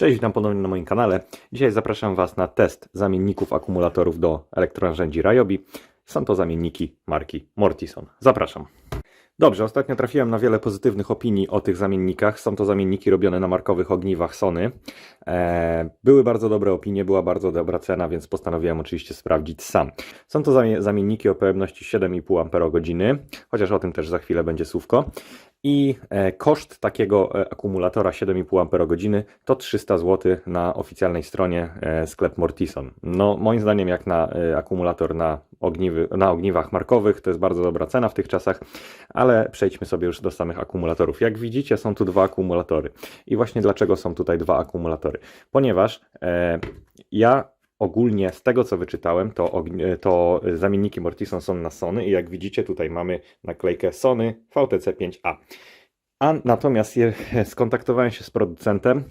Cześć, witam ponownie na moim kanale. Dzisiaj zapraszam Was na test zamienników akumulatorów do elektronarzędzi Ryobi. Są to zamienniki marki Mortison. Zapraszam. Dobrze, ostatnio trafiłem na wiele pozytywnych opinii o tych zamiennikach. Są to zamienniki robione na markowych ogniwach Sony. E, były bardzo dobre opinie, była bardzo dobra cena, więc postanowiłem oczywiście sprawdzić sam. Są to zamie- zamienniki o pojemności 7,5 Ah, chociaż o tym też za chwilę będzie słówko. I e, koszt takiego e, akumulatora 7,5 Ah to 300 zł na oficjalnej stronie e, sklep Mortison. No, moim zdaniem, jak na akumulator na, ogniwy, na ogniwach markowych, to jest bardzo dobra cena w tych czasach, ale przejdźmy sobie już do samych akumulatorów. Jak widzicie, są tu dwa akumulatory. I właśnie dlaczego są tutaj dwa akumulatory? Ponieważ e, ja ogólnie z tego co wyczytałem, to, to zamienniki Mortison są na Sony i jak widzicie tutaj mamy naklejkę Sony VTC5A. A natomiast skontaktowałem się z producentem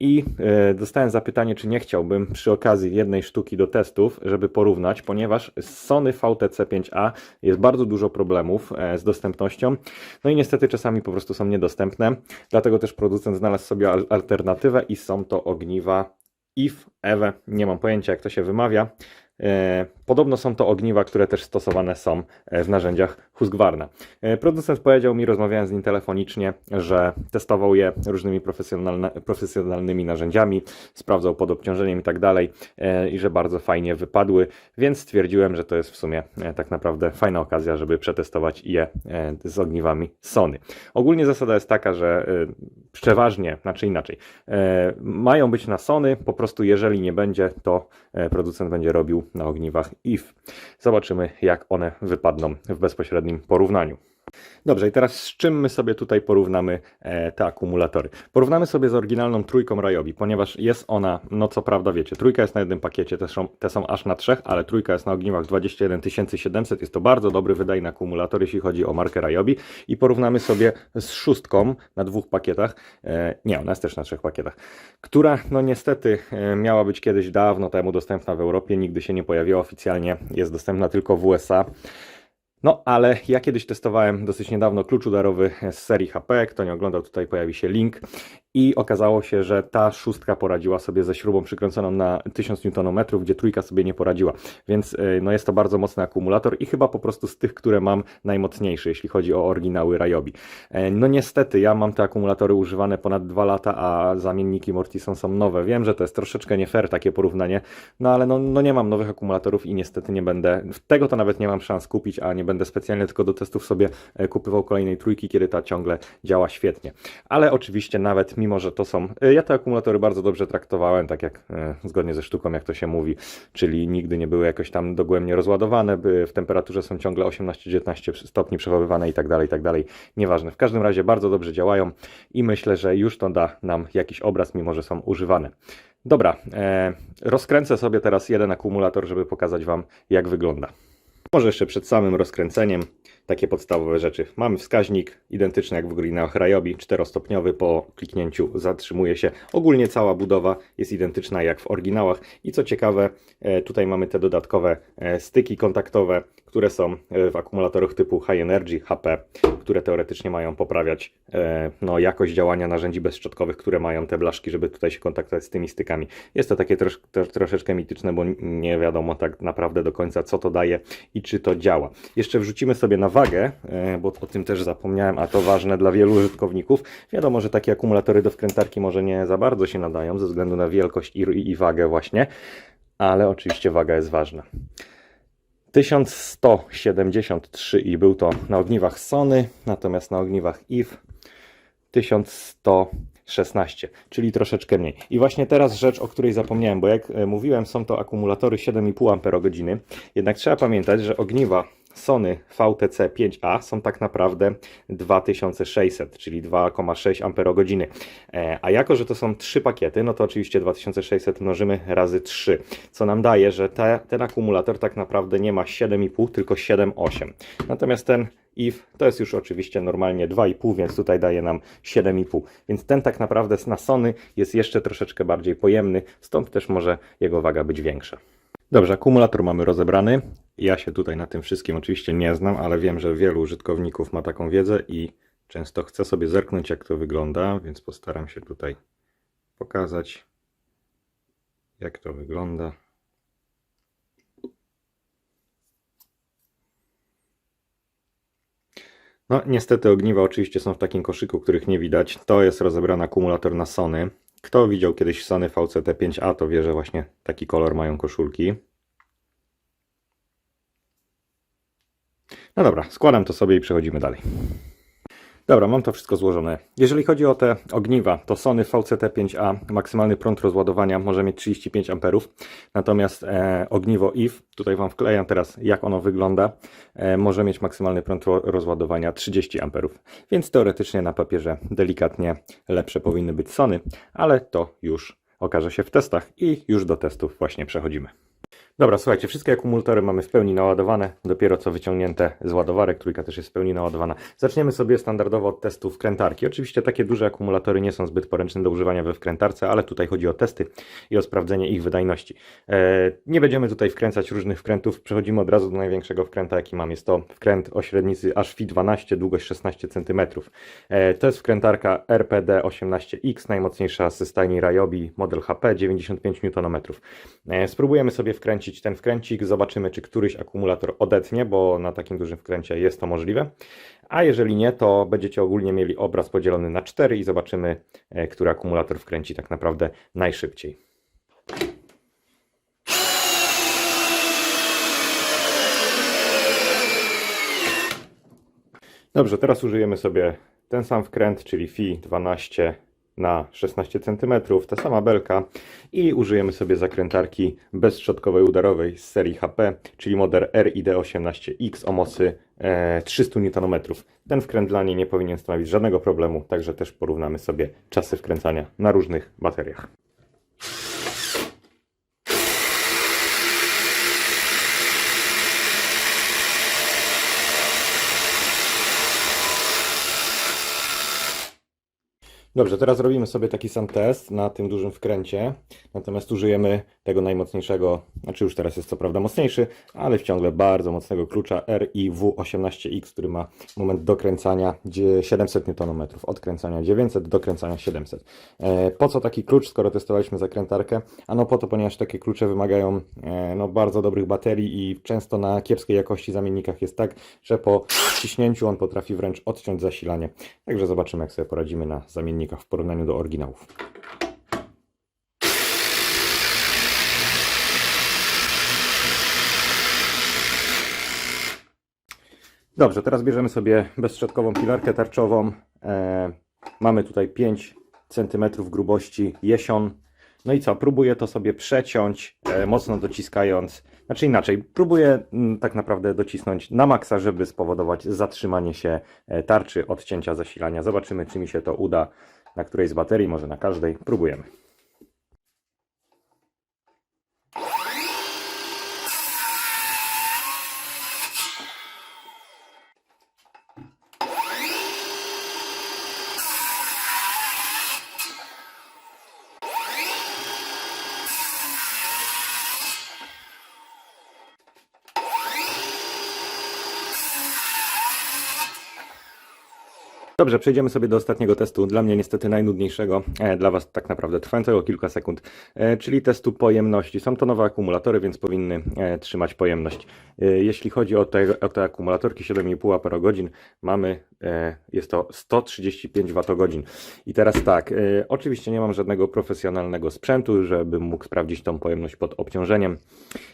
i e, dostałem zapytanie, czy nie chciałbym przy okazji jednej sztuki do testów, żeby porównać, ponieważ z Sony VTC5A jest bardzo dużo problemów e, z dostępnością. No i niestety czasami po prostu są niedostępne. Dlatego też producent znalazł sobie al- alternatywę i są to ogniwa IF, EWE, nie mam pojęcia jak to się wymawia. E, Podobno są to ogniwa, które też stosowane są e, w narzędziach E, Producent powiedział mi, rozmawiałem z nim telefonicznie, że testował je różnymi profesjonalnymi narzędziami, sprawdzał pod obciążeniem i tak dalej e, i że bardzo fajnie wypadły, więc stwierdziłem, że to jest w sumie e, tak naprawdę fajna okazja, żeby przetestować je z ogniwami Sony. Ogólnie zasada jest taka, że przeważnie, znaczy inaczej, mają być na Sony, po prostu jeżeli nie będzie, to producent będzie robił na ogniwach IF. Zobaczymy, jak one wypadną w bezpośrednim porównaniu. Dobrze, i teraz z czym my sobie tutaj porównamy e, te akumulatory? Porównamy sobie z oryginalną trójką Ryobi, ponieważ jest ona, no co prawda wiecie, trójka jest na jednym pakiecie, te są, te są aż na trzech, ale trójka jest na ogniwach 21700, jest to bardzo dobry, wydajny akumulator, jeśli chodzi o markę Ryobi i porównamy sobie z szóstką na dwóch pakietach, e, nie, ona jest też na trzech pakietach, która no niestety e, miała być kiedyś dawno temu dostępna w Europie, nigdy się nie pojawiła oficjalnie, jest dostępna tylko w USA. No, ale ja kiedyś testowałem dosyć niedawno klucz udarowy z serii HP. Kto nie oglądał, tutaj pojawi się link. I okazało się, że ta szóstka poradziła sobie ze śrubą przykręconą na 1000 Nm, gdzie trójka sobie nie poradziła. Więc y, no, jest to bardzo mocny akumulator i chyba po prostu z tych, które mam najmocniejszy, jeśli chodzi o oryginały Ryobi. E, No niestety, ja mam te akumulatory używane ponad 2 lata, a zamienniki Mortison są nowe. Wiem, że to jest troszeczkę nie fair takie porównanie, no ale no, no nie mam nowych akumulatorów i niestety nie będę, tego to nawet nie mam szans kupić, a nie będę specjalnie tylko do testów sobie e, kupywał kolejnej trójki, kiedy ta ciągle działa świetnie. Ale oczywiście nawet mimo, że to są, e, ja te akumulatory bardzo dobrze traktowałem, tak jak e, zgodnie ze sztuką, jak to się mówi, czyli nigdy nie były jakoś tam dogłębnie rozładowane, w temperaturze są ciągle 18-19 stopni przechowywane i tak dalej, i tak dalej. Nieważne. W każdym razie bardzo dobrze działają i myślę, że już to da nam jakiś obraz, mimo że są używane. Dobra, rozkręcę sobie teraz jeden akumulator, żeby pokazać Wam, jak wygląda. Może jeszcze przed samym rozkręceniem takie podstawowe rzeczy. Mamy wskaźnik identyczny jak w oryginałach Ryobi, czterostopniowy. Po kliknięciu zatrzymuje się. Ogólnie cała budowa jest identyczna jak w oryginałach. I co ciekawe, e, tutaj mamy te dodatkowe e, styki kontaktowe, które są e, w akumulatorach typu High Energy, HP, które teoretycznie mają poprawiać no, jakość działania narzędzi bezszczotkowych, które mają te blaszki, żeby tutaj się kontaktować z tymi stykami. Jest to takie trosz, tro, troszeczkę mityczne, bo nie wiadomo tak naprawdę do końca, co to daje i czy to działa. Jeszcze wrzucimy sobie na wagę, e, bo o tym też zapomniałem, a to ważne dla wielu użytkowników. Wiadomo, że takie akumulatory do wkrętarki może nie za bardzo się nadają ze względu na wielkość i, i wagę właśnie, ale oczywiście waga jest ważna. 1173 i był to na ogniwach Sony, natomiast na ogniwach IF 1116, czyli troszeczkę mniej. I właśnie teraz rzecz, o której zapomniałem, bo jak e, mówiłem, są to akumulatory 7,5 Ah, jednak trzeba pamiętać, że ogniwa Sony VTC 5A są tak naprawdę 2600, czyli 2,6 Ah. E, A jako, że to są trzy pakiety, no to oczywiście 2600 mnożymy razy 3, co nam daje, że te, ten akumulator tak naprawdę nie ma 7,5, tylko 7,8. Natomiast ten IF to jest już oczywiście normalnie 2,5, więc tutaj daje nam 7,5. Więc ten tak naprawdę na Sony jest jeszcze troszeczkę bardziej pojemny, stąd też może jego waga być większa. Dobrze, akumulator mamy rozebrany. Ja się tutaj na tym wszystkim oczywiście nie znam, ale wiem, że wielu użytkowników ma taką wiedzę i często chcę sobie zerknąć, jak to wygląda, więc postaram się tutaj pokazać jak to wygląda. No, niestety ogniwa oczywiście są w takim koszyku, których nie widać. To jest rozebrany akumulator na Sony. Kto widział kiedyś Sony VCT5A, to wie, że właśnie taki kolor mają koszulki. No dobra, składam to sobie i przechodzimy dalej. Dobra, mam to wszystko złożone. Jeżeli chodzi o te ogniwa, to Sony VCT5A, maksymalny prąd rozładowania może mieć 35 A, natomiast e, ogniwo IF, tutaj Wam wklejam teraz jak ono wygląda, e, może mieć maksymalny prąd ro- rozładowania 30 A, więc teoretycznie na papierze delikatnie lepsze powinny być Sony, ale to już okaże się w testach i już do testów właśnie przechodzimy. Dobra, słuchajcie, wszystkie akumulatory mamy w pełni naładowane, dopiero co wyciągnięte z ładowarek, trójka też jest w pełni naładowana. Zaczniemy sobie standardowo od testu wkrętarki. Oczywiście takie duże akumulatory nie są zbyt poręczne do używania we wkrętarce, ale tutaj chodzi o testy i o sprawdzenie ich wydajności. E, nie będziemy tutaj wkręcać różnych wkrętów, przechodzimy od razu do największego wkręta, jaki mam. Jest to wkręt o średnicy aż FI 12, długość 16 cm. E, to jest wkrętarka RPD 18X, najmocniejsza z stajni Ryobi, model HP, 95 Nm. Spróbujemy sobie wkręcić ten wkręcik, zobaczymy czy któryś akumulator odetnie, bo na takim dużym wkręcie jest to możliwe. A jeżeli nie, to będziecie ogólnie mieli obraz podzielony na cztery i zobaczymy, e, który akumulator wkręci tak naprawdę najszybciej. Dobrze, teraz użyjemy sobie ten sam wkręt, czyli FI 12 na 16 cm, ta sama belka i użyjemy sobie zakrętarki bezszczotkowej udarowej z serii HP, czyli model RID18X o mocy e, 300 Nm. Ten wkręt dla niej nie powinien stanowić żadnego problemu, także też porównamy sobie czasy wkręcania na różnych bateriach. Dobrze, teraz robimy sobie taki sam test na tym dużym wkręcie, natomiast użyjemy tego najmocniejszego, znaczy już teraz jest co prawda mocniejszy, ale ciągle bardzo mocnego klucza RIW18X, który ma moment dokręcania dzie- 700 Nm, odkręcania 900, dokręcania 700. E, Po co taki klucz, skoro testowaliśmy zakrętarkę? Ano po to, ponieważ takie klucze wymagają e, no, bardzo dobrych baterii i często na kiepskiej jakości zamiennikach jest tak, że po wciśnięciu on potrafi wręcz odciąć zasilanie. Także zobaczymy, jak sobie poradzimy na zamiennikach w porównaniu do oryginałów. Dobrze, teraz bierzemy sobie bezszczetkową pilarkę tarczową. E, mamy tutaj 5 cm grubości jesion. No i co? Próbuję to sobie przeciąć, e, mocno dociskając. Znaczy inaczej, próbuję mm, tak naprawdę docisnąć na maksa, żeby spowodować zatrzymanie się e, tarczy, odcięcia zasilania. Zobaczymy, czy mi się to uda na której z baterii, może na każdej. Próbujemy. Dobrze, przejdziemy sobie do ostatniego testu. Dla mnie niestety najnudniejszego, e, dla Was tak naprawdę trwającego kilka sekund, e, czyli testu pojemności. Są to nowe akumulatory, więc powinny e, trzymać pojemność. Jeśli chodzi o te, o te akumulatorki 7,5 Ah, mamy, jest to 135 Wh. I teraz tak, oczywiście nie mam żadnego profesjonalnego sprzętu, żebym mógł sprawdzić tą pojemność pod obciążeniem.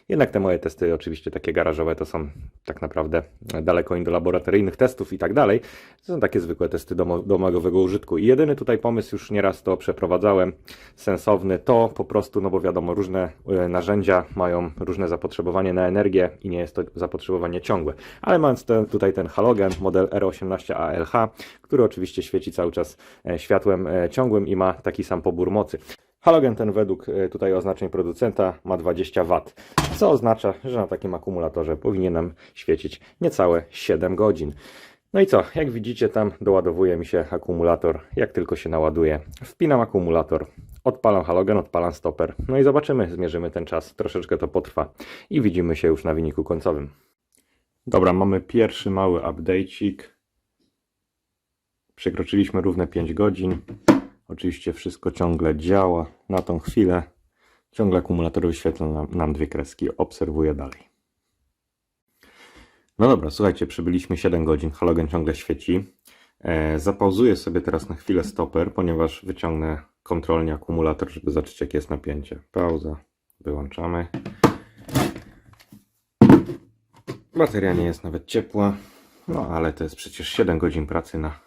Jednak te moje testy, oczywiście takie garażowe, to są tak naprawdę daleko do laboratoryjnych testów i tak dalej. To są takie zwykłe testy domo- domowego użytku. I jedyny tutaj pomysł, już nieraz to przeprowadzałem, sensowny, to po prostu, no bo wiadomo, różne e, narzędzia mają różne zapotrzebowanie na energię i nie jest to zapotrzebowanie ciągłe. Ale mając ten, tutaj ten halogen, model R18ALH, który oczywiście świeci cały czas e, światłem e, ciągłym i ma taki sam pobór mocy. Halogen ten według tutaj oznaczeń producenta ma 20 W, co oznacza, że na takim akumulatorze powinien nam świecić niecałe 7 godzin. No i co? Jak widzicie, tam doładowuje mi się akumulator. Jak tylko się naładuje, wpinam akumulator, odpalam halogen, odpalam stoper. No i zobaczymy, zmierzymy ten czas. Troszeczkę to potrwa i widzimy się już na wyniku końcowym. Dobra, mamy pierwszy mały update'ik. Przekroczyliśmy równe 5 godzin. Oczywiście wszystko ciągle działa na tą chwilę. Ciągle akumulator wyświetla nam, nam dwie kreski. Obserwuję dalej. No dobra, słuchajcie, przybyliśmy 7 godzin, halogen ciągle świeci. E, zapauzuję sobie teraz na chwilę stoper, ponieważ wyciągnę kontrolnie akumulator, żeby zobaczyć jakie jest napięcie. Pauza, wyłączamy. Bateria nie jest nawet ciepła, no ale to jest przecież 7 godzin pracy na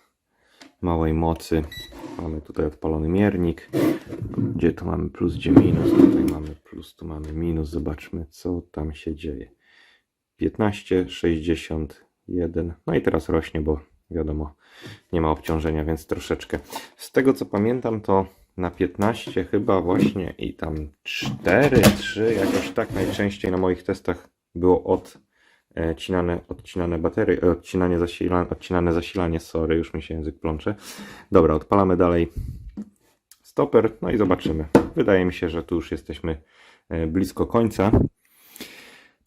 małej mocy. Mamy tutaj odpalony miernik. Gdzie tu mamy plus, gdzie minus? Tutaj mamy plus, tu mamy minus. Zobaczmy, co tam się dzieje. 15, 61. No i teraz rośnie, bo wiadomo, nie ma obciążenia, więc troszeczkę. Z tego co pamiętam, to na 15 chyba właśnie i tam 4, 3, jakoś tak najczęściej na moich testach było odcinane, odcinane baterie, e, odcinanie zasilanie, odcinane zasilanie, sorry, już mi się język plącze. Dobra, odpalamy dalej stoper, no i zobaczymy. Wydaje mi się, że tu już jesteśmy e, blisko końca.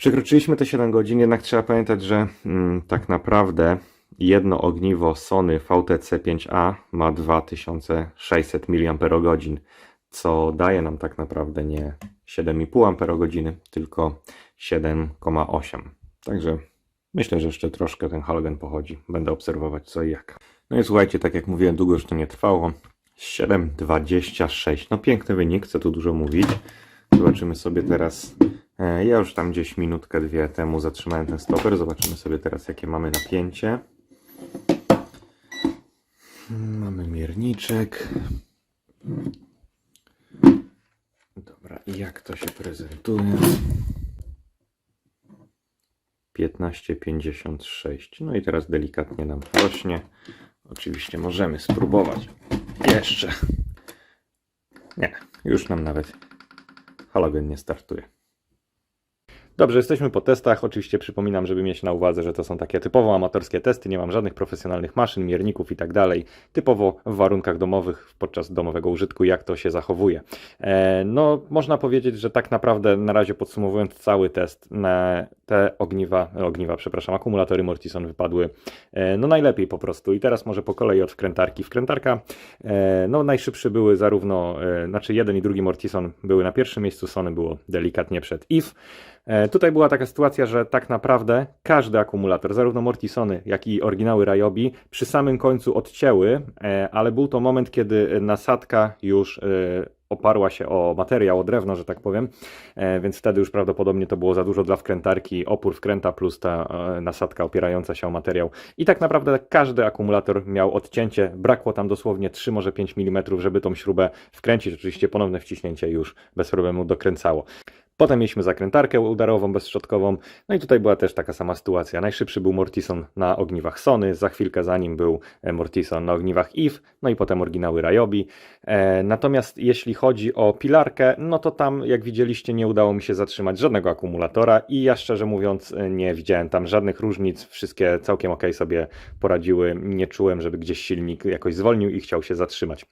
Przekroczyliśmy te 7 godzin, jednak trzeba pamiętać, że mm, tak naprawdę jedno ogniwo Sony VTC5A ma 2600 mAh, co daje nam tak naprawdę nie 7,5 Ah, tylko 7,8. Także myślę, że jeszcze troszkę ten halogen pochodzi. Będę obserwować co i jak. No i słuchajcie, tak jak mówiłem, długo już to nie trwało. 7,26. No piękny wynik, co tu dużo mówić. Zobaczymy sobie teraz. E, Ja już tam gdzieś minutkę, dwie temu zatrzymałem ten stoper. Zobaczymy sobie teraz, jakie mamy napięcie. Mamy mierniczek. Dobra, jak to się prezentuje? 15,56. No i teraz delikatnie nam rośnie. Oczywiście możemy spróbować jeszcze. Nie, już nam nawet halogen nie startuje. Dobrze, jesteśmy po testach. Oczywiście przypominam, żeby mieć na uwadze, że to są takie typowo amatorskie testy. Nie mam żadnych profesjonalnych maszyn, mierników i tak dalej. Typowo w warunkach domowych, podczas domowego użytku, jak to się zachowuje. E, no, można powiedzieć, że tak naprawdę na razie podsumowując cały test, te ogniwa, ogniwa, przepraszam, akumulatory Mortison wypadły e, no najlepiej po prostu. I teraz może po kolei od wkrętarki. Wkrętarka, e, no najszybszy były zarówno, znaczy jeden i drugi Mortison były na pierwszym miejscu, Sony było delikatnie przed IF. E, Tutaj była taka sytuacja, że tak naprawdę każdy akumulator, zarówno Mortisony, jak i oryginały Ryobi, przy samym końcu odcięły, e, ale był to moment, kiedy nasadka już e, oparła się o materiał, o drewno, że tak powiem, więc wtedy już prawdopodobnie to było za dużo dla wkrętarki, opór wkręta plus ta nasadka opierająca się o materiał. I tak naprawdę każdy akumulator miał odcięcie, brakło tam dosłownie 3, może 5 mm, żeby tą śrubę wkręcić. Oczywiście ponowne wciśnięcie już bez problemu dokręcało. Potem mieliśmy zakrętarkę udarową, bezszczotkową. No i tutaj była też taka sama sytuacja. Najszybszy był Mortison na ogniwach Sony, za chwilkę za nim był e, Mortison na ogniwach IF, no i potem oryginały Ryobi. E, natomiast jeśli chodzi o pilarkę, no to tam, jak widzieliście, nie udało mi się zatrzymać żadnego akumulatora i ja szczerze mówiąc e, nie widziałem tam żadnych różnic. Wszystkie całkiem ok sobie poradziły. Nie czułem, żeby gdzieś silnik jakoś zwolnił i chciał się zatrzymać.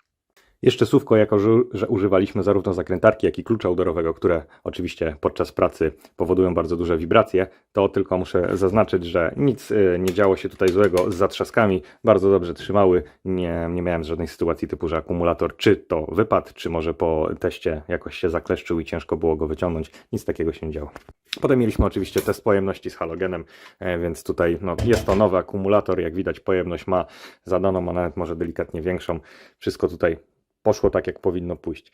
Jeszcze słówko, jako że, że używaliśmy zarówno zakrętarki, jak i klucza udorowego, które oczywiście podczas pracy powodują bardzo duże wibracje, to tylko muszę zaznaczyć, że nic y, nie działo się tutaj złego z zatrzaskami, bardzo dobrze trzymały, nie, nie miałem żadnej sytuacji typu, że akumulator czy to wypadł, czy może po teście jakoś się zakleszczył i ciężko było go wyciągnąć, nic takiego się nie działo. Potem mieliśmy oczywiście test pojemności z halogenem, e, więc tutaj no, jest to nowy akumulator, jak widać pojemność ma zadaną, a nawet może delikatnie większą, wszystko tutaj poszło tak, jak powinno pójść.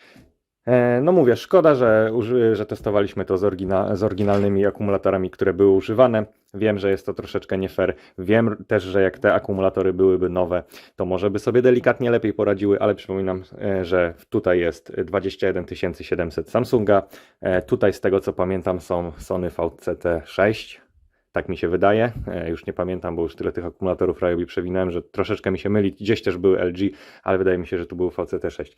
E, No mówię, szkoda, że, że testowaliśmy to z, z oryginalnymi akumulatorami, które były używane. Wiem, że jest to troszeczkę nie fair. Wiem też, że jak te akumulatory byłyby nowe, to może by sobie delikatnie lepiej poradziły, ale przypominam, e, że tutaj jest 21 700 Samsunga. E, Tutaj z tego co pamiętam są Sony VCT6. Tak mi się wydaje. E, Już nie pamiętam, bo już tyle tych akumulatorów Ryobi przewinąłem, że troszeczkę mi się myli. Gdzieś też były LG, ale wydaje mi się, że tu był VCT6.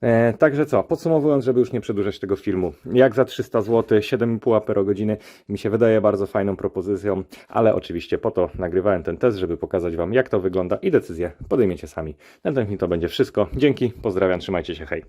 E, także co, podsumowując, żeby już nie przedłużać tego filmu, jak za 300 zł, 7,5 aperogodziny mi się wydaje bardzo fajną propozycją, ale oczywiście po to nagrywałem ten test, żeby pokazać Wam jak to wygląda i decyzję podejmiecie sami. Na ten film to będzie wszystko. Dzięki, pozdrawiam, trzymajcie się, hej.